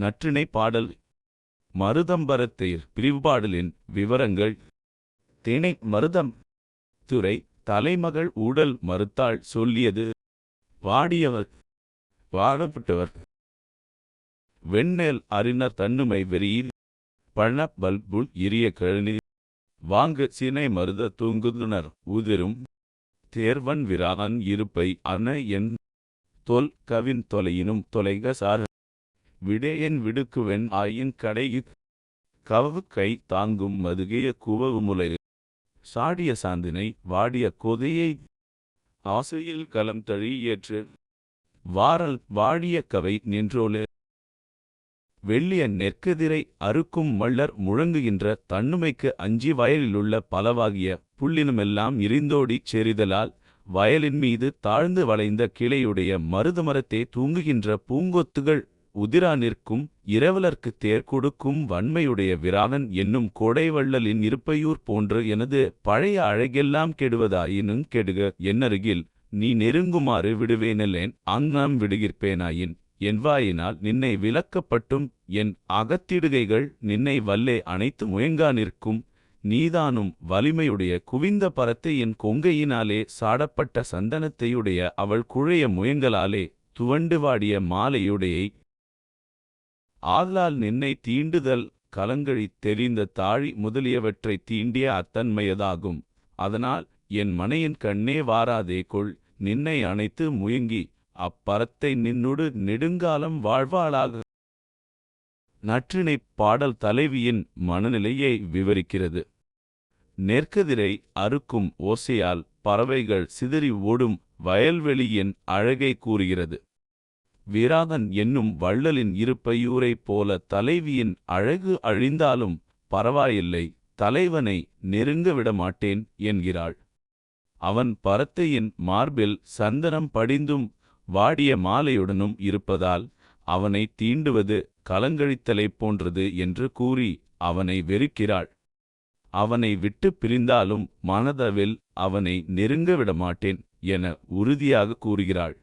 நற்றிணை பாடல். மருதம்பரத்தேர் பிரிவுபாடலின் விவரங்கள். திணை மருதம். துறை தலைமகள் ஊடல் மறுத்தாள் சொல்லியது. வாடியவர். வாழப்பட்டவர். வெண்ணெல் அறிஞர் தன்னுமை வெறியில். பழ பல்புல் இரிய கழனி வாங்கு சினை மருத தூங்குதுனர் உதிரும். தேர்வன் விரான் இருப்பை அன என் தொல் கவின் தொலையினும் தொலைக சார் விடேயன் விடுக்குவென் ஆயின் கடையு கவவு கை தாங்கும் மதுகைய குவவுமுலை சாடிய சாந்தினை வாடிய கொதையை ஆசையில் கலம் தழி ஏற்று வாரல் வாடிய கவை நின்றோலே. வெள்ளிய நெற்கதிரை அறுக்கும் மள்ளர் முழங்குகின்ற தன்னுமைக்கு அஞ்சி வயலிலுள்ள பலவாகிய புள்ளினுமெல்லாம் இரிந்தோடிச் செறிதலால் வயலின் மீது தாழ்ந்து வளைந்த கிளையுடைய மருதமரத்தே தூங்குகின்ற பூங்கொத்துகள் உதிரா நிற்கும் இரவலர்க்குத் தேர் கொடுக்கும் வன்மையுடைய விராவன் என்னும் கோடைவள்ளலின் இருப்பையூர் போன்று எனது பழைய அழகெல்லாம் கெடுவதாயினும் கெடுக என்னருகில் நீ நெருங்குமாறு விடுவேனலேன் அங்னம் விடுகிற்பேனாயின் என் வாயினால் நின்னை விலக்கப்பட்டும் என் அகத்திடுகைகள் நின்னை வல்லே அனைத்து முயங்கா நிற்கும் நீதானும் வலிமையுடைய குவிந்த பரத்தை என் கொங்கையினாலே சாடப்பட்ட சந்தனத்தையுடைய அவள் குழைய முயங்கலாலே துவண்டு வாடிய மாலையுடையை ஆதலால் நின்னை தீண்டுதல் கலங்கழி தெரிந்த தாழி முதலியவற்றைத் தீண்டிய அத்தன்மையதாகும். அதனால் என் மனையின் கண்ணே வாராதே கொள் நின்னை அணைத்து முயங்கி அப்பறத்தை நின்னுடு நெடுங்காலம் வாழ்வாளாக. நற்றிணைப் பாடல் தலைவியின் மனநிலையை விவரிக்கிறது. நெற்கதிரை அறுக்கும் ஓசையால் பறவைகள் சிதறி ஓடும் வயல்வெளியின் அழகை கூறுகிறது. வீராதன் என்னும் வள்ளலின் இருப்பையூரைப் போல தலைவியின் அழகு அழிந்தாலும் பரவாயில்லை தலைவனை நெருங்க விடமாட்டேன் என்கிறாள். அவன் பரத்தையின் மார்பில் சந்தனம் படிந்தும் வாடிய மாலையுடனும் இருப்பதால் அவனை தீண்டுவது கலங்கழித்தலைப் போன்றது என்று கூறி அவனை வெறுக்கிறாள். அவனை விட்டு பிரிந்தாலும் மனதவில் அவனை நெருங்க விடமாட்டேன் என உறுதியாக கூறுகிறாள்.